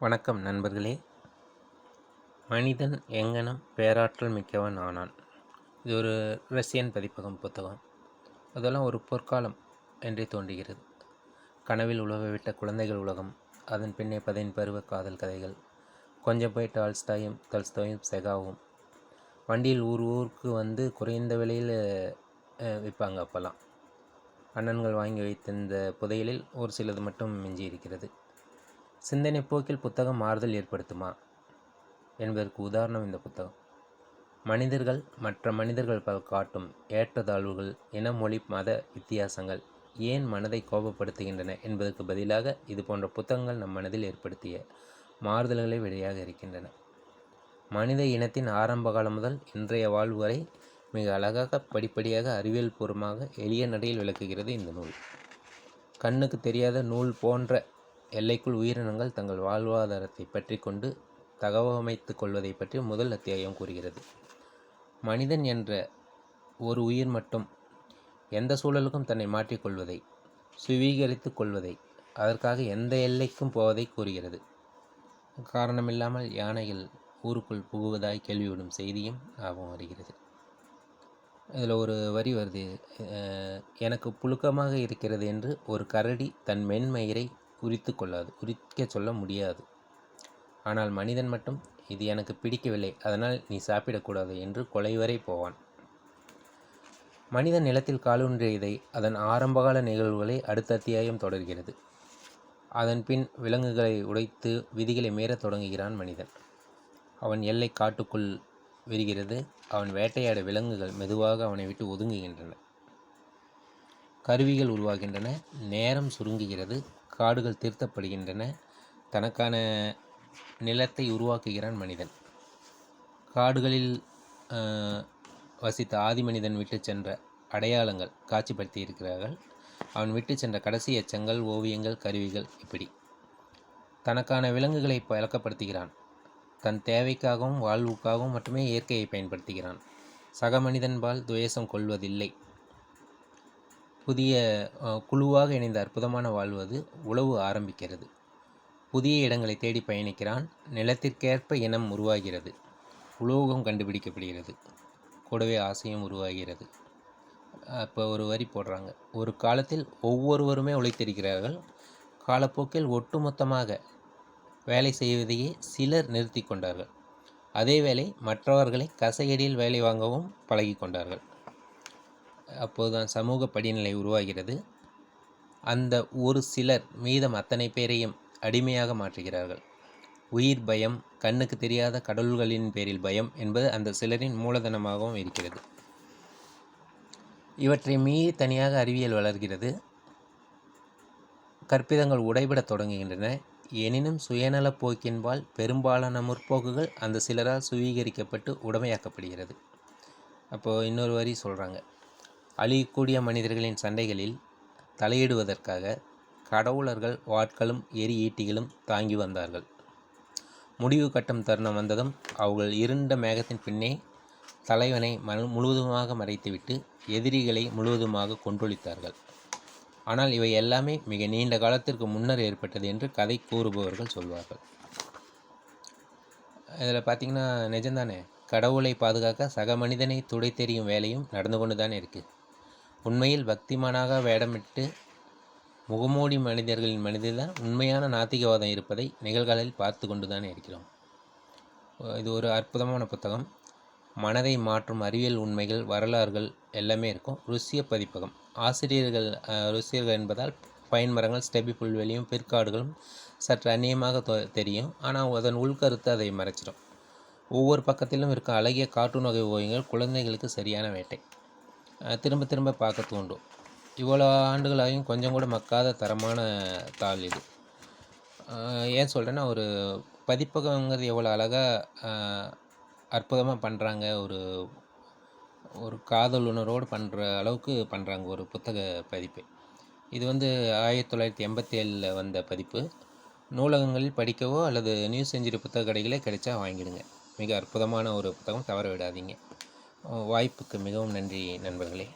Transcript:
வணக்கம் நண்பர்களே. மனிதன் எங்கனம் பேராற்றல் மிக்கவன் ஆனான். இது ஒரு ரஷ்யன் பதிப்பகம் புத்தகம். அதெல்லாம் ஒரு பொற்காலம் என்றே தோன்றுகிறது. கனவில் உலக விட்ட குழந்தைகள் உலகம் அதன் பின்னே பதின் பருவ காதல் கதைகள் கொஞ்சம் போய் டால்ஸ்டாயும் தல்ஸ்டாயும் செகாவும். வண்டியில் ஊர் ஊருக்கு வந்து குறைந்த விலையில் விற்பாங்க அப்போல்லாம். அண்ணன்கள் வாங்கி வைத்திருந்த புதையலில் ஒரு சிலது மட்டும் மிஞ்சி இருக்கிறது சிந்தனை போக்கில் புத்தகம் மாறுதல் ஏற்படுத்துமா? என்பதற்கு உதாரணம் இந்த புத்தகம். மனிதர்கள் மற்ற மனிதர்கள் பல காட்டும் ஏற்றத்தாழ்வுகள் இன மொழி மத வித்தியாசங்கள் ஏன் மனதை கோபப்படுத்துகின்றன என்பதற்கு பதிலாக இது போன்ற புத்தகங்கள் நம் மனதில் ஏற்படுத்திய மாறுதல்களை வெளியாக இருக்கின்றன. மனித இனத்தின் ஆரம்ப காலம் முதல் இன்றைய வாழ்வு வரை மிக அழகாக படிப்படியாக அறிவியல் பூர்வமாக எளிய நடையில் விளக்குகிறது இந்த நூல். கண்ணுக்கு தெரியாத நூல் போன்ற எல்லைக்குள் உயிரினங்கள் தங்கள் வாழ்வாதாரத்தை பற்றி கொண்டு தகவமைத்து கொள்வதை பற்றி முதல் அத்தியாயம் கூறுகிறது. மனிதன் என்ற ஒரு உயிர் மட்டும் எந்த சூழலுக்கும் தன்னை மாற்றிக்கொள்வதை சுவீகரித்து கொள்வதை அதற்காக எந்த எல்லைக்கும் போவதை கூறுகிறது. காரணமில்லாமல் யானைகள் ஊருக்குள் புகுவதாய் கேள்விவிடும் செய்தியும் ஞாபகம் வருகிறது. இதில் ஒரு வரி வருது எனக்கு புழுக்கமாக இருக்கிறது என்று ஒரு கரடி தன் மென்மயிரை உரித்து கொள்ளாது உரிக்க சொல்ல முடியாது. ஆனால் மனிதன் மட்டும் இது எனக்கு பிடிக்கவில்லை அதனால் நீ சாப்பிடக்கூடாது என்று கொலை வரை போவான். மனிதன் நிலத்தில் காலூன்றியதை அதன் ஆரம்பகால நிகழ்வுகளை அடுத்த அத்தியாயம் தொடர்கிறது. அதன் பின் விலங்குகளை உடைத்து விதிகளை மீறத் தொடங்குகிறான் மனிதன். அவன் எல்லை காட்டுக்குள் விரிகிறது. அவன் வேட்டையாட விலங்குகள் மெதுவாக அவனை விட்டு ஒதுங்குகின்றன. கருவிகள் உருவாகின்றன. நேரம் சுருங்குகிறது. காடுகள் திருத்தப்படுகின்றன. தனக்கான நிலத்தை உருவாக்குகிறான் மனிதன். காடுகளில் வசித்த ஆதி மனிதன் விட்டு சென்ற அடையாளங்கள் காட்சிப்படுத்தி இருக்கிறார்கள். அவன் விட்டு சென்ற கடைசி எச்சங்கள் ஓவியங்கள் கருவிகள் இப்படி. தனக்கான விலங்குகளை பழக்கப்படுத்துகிறான் தன் தேவைக்காகவும் வாழ்வுக்காகவும் மட்டுமே இயற்கையை பயன்படுத்துகிறான். சக மனிதன்பால் துவேஷம் கொள்வதில்லை. புதிய குழுவாக இணைந்த அற்புதமான வாழ்வது உழவு ஆரம்பிக்கிறது. புதிய இடங்களை தேடி பயணிக்கிறான். நிலத்திற்கேற்ப இனம் உருவாகிறது. உலோகம் கண்டுபிடிக்கப்படுகிறது. கூடவே ஆசையும் உருவாகிறது. அப்போ ஒரு வரி போடுறாங்க. ஒரு காலத்தில் ஒவ்வொருவருமே உழைத்திருக்கிறார்கள். காலப்போக்கில் ஒட்டுமொத்தமாக வேலை செய்வதையே சிலர் நிறுத்தி கொண்டார்கள். அதேவேளை மற்றவர்களை கசையடியில் வேலை வாங்கவும் பழகி கொண்டார்கள். அப்போதுதான் சமூக படிநிலை உருவாகிறது. அந்த ஒரு சிலர் மீதம் அத்தனை பேரையும் அடிமையாக மாற்றுகிறார்கள். உயிர் பயம் கண்ணுக்கு தெரியாத கடவுள்களின் பேரில் பயம் என்பது அந்த சிலரின் மூலதனமாகவும் இருக்கிறது. இவற்றை மீறி தனியாக அறிவியல் வளர்கிறது. கற்பிதங்கள் உடைபடத் தொடங்குகின்றன. எனினும் சுயநலப் போக்கின்பால் பெரும்பாலான முற்போக்குகள் அந்த சிலரால் சுவீகரிக்கப்பட்டு உடமையாக்கப்படுகிறது. அப்போது இன்னொரு வரி சொல்கிறாங்க அழியக்கூடிய மனிதர்களின் சண்டைகளில் தலையிடுவதற்காக கடவுளர்கள் வாட்களும் எரி ஈட்டிகளும் தாங்கி வந்தார்கள். முடிவு கட்டும் தருணம் வந்ததும் அவர்கள் இருண்ட மேகத்தின் பின்னே தலைவனை ம முழுவதுமாக மறைத்துவிட்டு எதிரிகளை முழுவதுமாக கொன்றொழித்தார்கள். ஆனால் இவை எல்லாமே மிக நீண்ட காலத்திற்கு முன்னர் ஏற்பட்டது என்று கதை கூறுபவர்கள் சொல்வார்கள். இதில் பார்த்திங்கன்னா நிஜம்தானே? கடவுளை பாதுகாக்க சக மனிதனை துடை தெரியும் வேலையும் நடந்து கொண்டு தானே இருக்குது உண்மையில் பக்திமானாக வேடமிட்டு முகமூடி மனிதர்களின் மனிதர் தான் உண்மையான நாத்திகவாதம் இருப்பதை நிகழ்காலில் பார்த்து கொண்டு இருக்கிறோம். இது ஒரு அற்புதமான புத்தகம். மனதை மாற்றும் அறிவியல் உண்மைகள் வரலாறுகள் எல்லாமே இருக்கும். ருசிய பதிப்பகம். ஆசிரியர்கள் ருசியர்கள் என்பதால் பயன்மரங்கள் ஸ்டெபி புல்வெளியும் பிற்காடுகளும் சற்று அந்நியமாக தெரியும். ஆனால் அதன் உள்கருத்து அதை மறைச்சிடும். ஒவ்வொரு பக்கத்திலும் இருக்கும் அழகிய கார்ட்டூன் வகை ஓவியங்கள் குழந்தைகளுக்கு சரியான வேட்டை. திரும்ப திரும்ப பார்க்க தூண்டும். இவ்வளோ ஆண்டுகளாகியும் கொஞ்சம் கூட மக்காத தரமான தாள் இது. ஏன் சொல்கிறேன்னா ஒரு பதிப்பகங்கிறது எவ்வளோ அழகாக அற்புதமாக பண்ணுறாங்க ஒரு ஒரு காதல் உணர்வோடு பண்ணுற அளவுக்கு பண்ணுறாங்க ஒரு புத்தக பதிப்பு. இது வந்து ஆயிரத்தி தொள்ளாயிரத்தி எண்பத்தி ஏழில் வந்த பதிப்பு. நூலகங்களில் படிக்கவோ அல்லது நியூஸ் செஞ்சுரி புத்தக கடைகளே கிடைச்சா வாங்கிடுங்க. மிக அற்புதமான ஒரு புத்தகம் தவற விடாதீங்க. வாய்ப்புக்கு மிகவும் நன்றி நண்பர்களே.